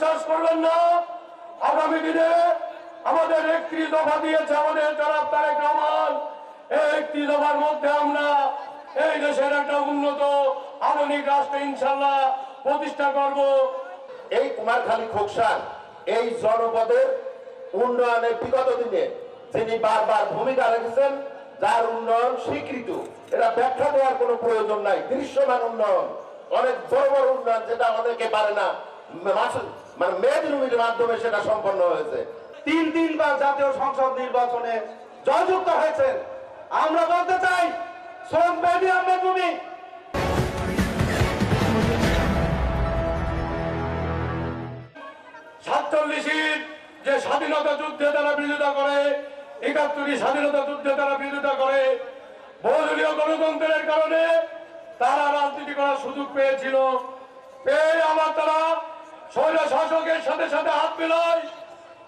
বিশ্বাস করবেন না। আগামী দিনে আমাদের একত্রিশ দফা দিয়েছে আমাদের জনাব তারেক রহমান। এই একত্রিশ দফার মধ্যে আমরা এই দেশের একটা উন্নত, আধুনিক রাষ্ট্র ইনশাল্লাহ প্রতিষ্ঠা করব। এই কুমারখালী খোকসার এই জনপদের উন্নয়নের বিগত দিনে যিনি বারবার ভূমিকা রেখেছেন, যার উন্নয়ন স্বীকৃত। এটা ব্যাখ্যা দেওয়ার কোনো প্রয়োজন নাই, দৃশ্যমান উন্নয়ন। অনেক বড় বড় উন্নয়ন যেটা আমাদেরকে পারে না। মানে মেদিনীর মাধ্যমে সেটা সম্পন্ন হয়েছে। তিন তিনবার জাতীয় সংসদ নির্বাচনে জয়যুক্ত হয়েছেন। আমরা বলতে চাই, শ্রম যে স্বাধীনতা যুদ্ধে তারা বিরোধিতা করে একাত্তরের স্বাধীনতা যুদ্ধে তারা বিরোধিতা করে, বহুদলীয় গণতন্ত্রের কারণে তারা রাজনীতি করার সুযোগ পেয়েছিল। পেয়ে আবার তারা স্বৈর শাসকের সাথে সাথে হাত মিলায়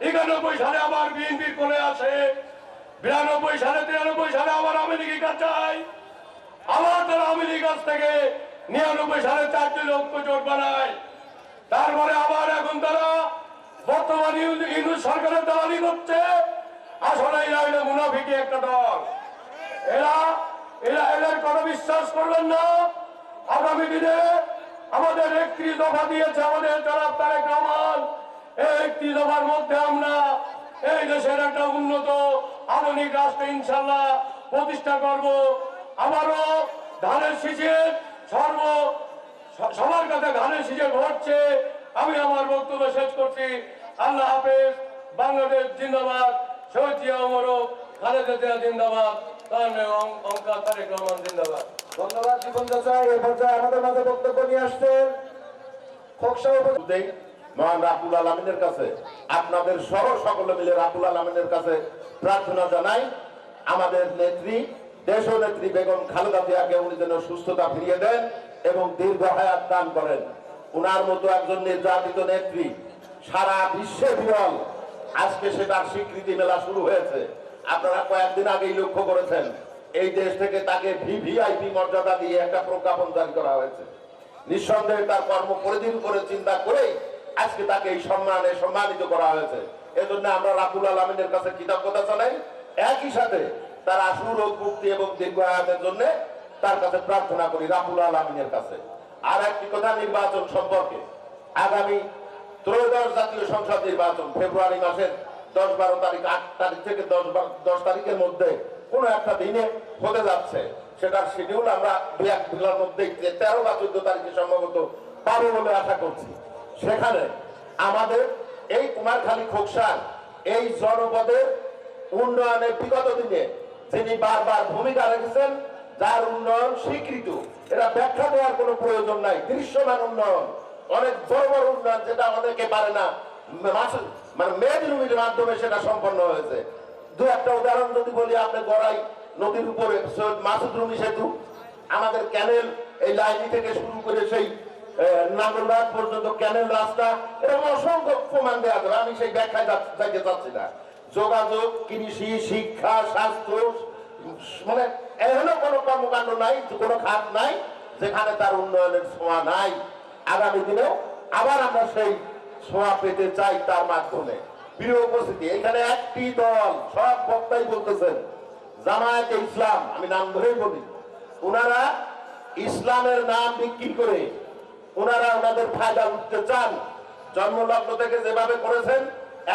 একানব্বই সালে আবার বিএনপি করে আসে বিরানব্বই সালে, তিরানব্বই সালে আবার আমেরিকা কাছে আবার তারা আমেরিকার কাছ থেকে নিরানব্বই সালে চারটি ঐক্য জোট বানায়। তারপরে আবার এখন তারা বর্তমান ইউ- ইউনুস সরকারের দালালি করছে। আসলে এরা হইল মুনাফিকি একটা দল। এরা এরা এদের কথা বিশ্বাস করবেন না। আগামী দিনে আমাদের একত্রিশ দফা দিয়েছে আমাদের জনাব তারেক এই একত্রিশ দফার মধ্যে আমরা এই দেশের একটা উন্নত আধুনিক রাষ্ট্র ইনশাল্লাহ প্রতিষ্ঠা করব। আবারও ধানের শীষের সর্ব সবার কাছে ধানের শীষে ঘটছে। আমি আমার বক্তব্য শেষ করছি। আল্লাহ হাফেজ, বাংলাদেশ জিন্দাবাদ, শহীদ জিয়া অমরক খালেদা জিয়া জিন্দাবাদ। তাহলে অঙ্কা তারেক রহমান জিন্দাবাদ ধন্যবাদ জীবন চাচা এই পর্যায়ে আমাদের মাঝে বক্তব্য নিয়ে আসছেন খোকসা মহান রাবুল আলমিনের কাছে আপনাদের সহ সকলে মিলে রাবুল আলমিনের কাছে প্রার্থনা জানাই। আমাদের নেত্রী দেশ নেত্রী বেগম খালেদা জিয়াকে উনি যেন সুস্থতা ফিরিয়ে দেন এবং দীর্ঘ হায়াত দান করেন। উনার মতো একজন নির্যাতিত নেত্রী সারা বিশ্বে বিরল। আজকে সেটার স্বীকৃতি মেলা শুরু হয়েছে। আপনারা কয়েকদিন আগেই লক্ষ্য করেছেন, এই দেশ থেকে তাকে ভিভিআইপি মর্যাদা দিয়ে একটা প্রজ্ঞাপন জারি করা হয়েছে। নিঃসন্দেহে তার কর্ম পরিধির উপরে চিন্তা করেই আজকে তাকে এই সম্মানে সম্মানিত করা হয়েছে। এজন্য আমরা রাবুল আলমিনের কাছে কৃতজ্ঞতা জানাই। একই সাথে তার আশু রোগ মুক্তি এবং দীর্ঘায়তের জন্য তার কাছে প্রার্থনা করি রাবুল আলমিনের কাছে। আর একটি কথা, নির্বাচন সম্পর্কে। আগামী ত্রয়োদশ জাতীয় সংসদ নির্বাচন, ফেব্রুয়ারি মাসের দশ বারো তারিখ, আট তারিখ থেকে দশ দশ তারিখের মধ্যে কোনো একটা দিনে হতে যাচ্ছে। সেটার শিডিউল আমরা দু এক দিনের মধ্যে তেরো বা চোদ্দ তারিখে সম্ভবত পাবো বলে আশা করছি। সেখানে আমাদের এই কুমারখালী খোকসার এই জনপদের উন্নয়নের বিগত দিনে যিনি বারবার ভূমিকা রেখেছেন, যার উন্নয়ন স্বীকৃত, এটা ব্যাখ্যা দেওয়ার কোনো প্রয়োজন নাই। দৃশ্যমান উন্নয়ন। অনেক বড় বড় উন্নয়ন যেটা আমাদেরকে পারে না। মানে মেদিনীর মাধ্যমে সেটা সম্পন্ন হয়েছে। দু একটা উদাহরণ যদি বলি আপনি গড়াই নদীর উপরে সৈয়দ মাসুদ রুমি সেতু আমাদের ক্যানেল এই লাইনি থেকে শুরু করে সেই আহ, পর্যন্ত ক্যানেল রাস্তা এরকম অসংখ্য প্রমাণ দেওয়া যাবে আমি সেই ব্যাখ্যায় যাইতে চাচ্ছি না। যোগাযোগ কৃষি শিক্ষা স্বাস্থ্য মানে এখনও কোনো কর্মকাণ্ড নাই কোনো খাত নাই যেখানে তার উন্নয়নের ছোঁয়া নাই। আগামী দিনেও আবার আমরা সেই ছোঁয়া পেতে চাই তার মাধ্যমে। প্রিয় উপস্থিতি, এখানে একটি দল, সব বক্তাই বলতেছেন, জামায়াতে ইসলাম, আমি নাম ধরেই বলি। ওনারা ইসলামের নাম বিক্রি করে ওনারা ওনাদের ফায়দা উঠতে চান। জন্মলগ্ন থেকে যেভাবে করেছেন,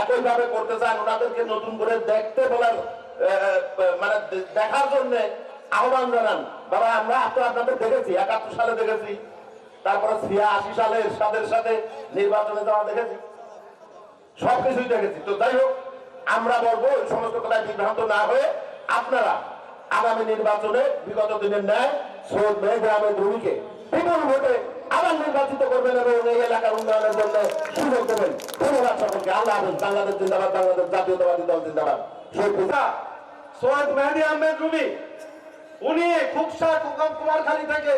একইভাবে করতে চান। ওনাদেরকে নতুন করে দেখতে বলার মানে দেখার জন্য আহ্বান জানান। বাবা, আমরা তো আপনাদের দেখেছি, একাত্তর সালে দেখেছি। তারপরে ছিয়াশি সালে এরশাদের সাথে নির্বাচনে যাওয়া দেখেছি। সবকিছুই দেখেছি। তো যাই হোক, আমরা বলব এই সমস্ত কথায় বিভ্রান্ত না হয়ে আপনারা আগামী নির্বাচনে বিগত দিনের ন্যায় সৈয়দ মেহেদি আহমেদ রুমিকে বিপুল ভোটে আবার নির্বাচিত করবেন এবং এই এলাকার উন্নয়নের জন্য সুযোগ দেবেন। ধন্যবাদ সকলকে। আল্লাহ হাফেজ। বাংলাদেশ জিন্দাবাদ, বাংলাদেশ জাতীয়তাবাদী দল জিন্দাবাদ। সৈয়দ মেহেদি আহমেদ রুমি, উনি খুকসা কুমারখালী থেকে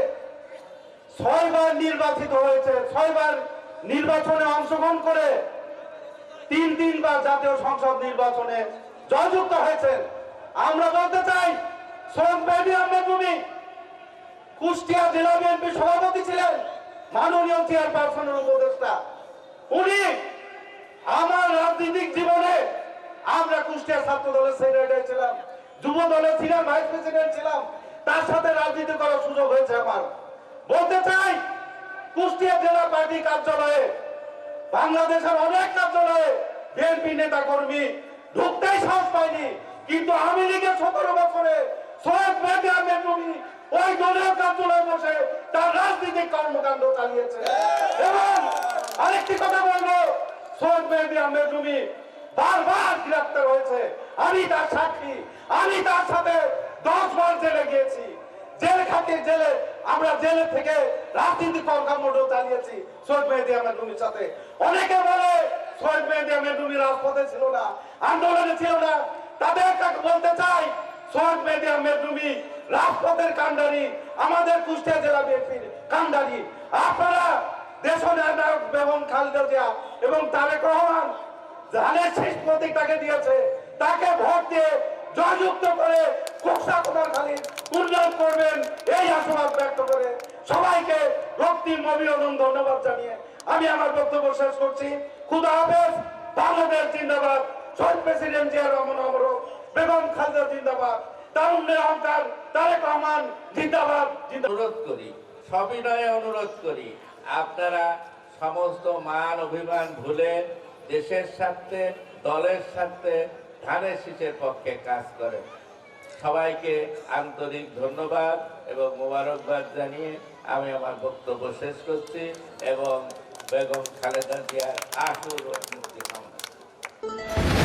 ছয়বার নির্বাচিত হয়েছে, ছয়বার নির্বাচনে অংশগ্রহণ করে তিন তিনবার জাতীয় সংসদ নির্বাচনে জয়যুক্ত হয়েছেন। আমরা বলতে চাই সৈয়দ মেহেদি আহমেদ কুষ্টিয়া জেলা বিএনপি সভাপতি ছিলেন মাননীয় চেয়ারপারসনের উপদেষ্টা। উনি আমার রাজনৈতিক জীবনে আমরা কুষ্টিয়া ছাত্র দলের সেক্রেটারি ছিলাম, যুব দলের ছিলাম ভাইস প্রেসিডেন্ট ছিলাম, তার সাথে রাজনীতি করার সুযোগ হয়েছে আমার। বলতে চাই, কুষ্টিয়া জেলা পার্টি কার্যালয়ে, বাংলাদেশের অনেক কার্যালয়ে বিএনপি নেতা কর্মী ঢুকতেই সাহস পায়নি। কিন্তু আমি লীগের সতেরো বছরে ওই বসে তার কর্মকাণ্ড আরেকটি কথা বারবার হয়েছে। আমি তার সাক্ষী, আমি তার সাথে দশ জেলে গিয়েছি। জেল জেলে আমরা জেলে থেকে রাজনীতি কর্মকাণ্ড চালিয়েছি। সৈয়দ মেহেদি রুমির সাথে। অনেকে বলে সৈয়দ মেহেদি রুমি রাজপথে ছিল না, আন্দোলনে ছিল না। তাদের কাছে বলতে চাই সৈয়দ মেহেদি আহমেদ রুমি রাজপথের কান্ডারি আমাদের কুষ্টিয়া জেলা বিএনপির কান্ডারি আপনারা দেশ নায়ক বেগম খালেদা জিয়া এবং তারেক রহমান ধানের শেষ প্রতীক তাকে দিয়েছে, তাকে ভোট দিয়ে জয়যুক্ত করে কোকসা কোটার খালি উন্নয়ন করবেন, এই আশাবাদ ব্যক্ত করে সবাইকে রক্তিম অভিনন্দন ধন্যবাদ জানিয়ে আমি আমার বক্তব্য শেষ করছি। খুদা হাফেজ, বাংলাদেশ জিন্দাবাদ। শহীদ প্রেসিডেন্ট জিয়া রহমান অমর, বেগম খালেদা জিন্দাবাদ। করি অনুরোধ করি, আপনারা সমস্ত মান ভুলে দেশের স্বার্থে, দলের স্বার্থে ধানের শীষের পক্ষে কাজ করেন। সবাইকে আন্তরিক ধন্যবাদ এবং মোবারকবাদ জানিয়ে আমি আমার বক্তব্য শেষ করছি এবং বেগম খালেদা জিয়ার আশুর মুক্তি কামনা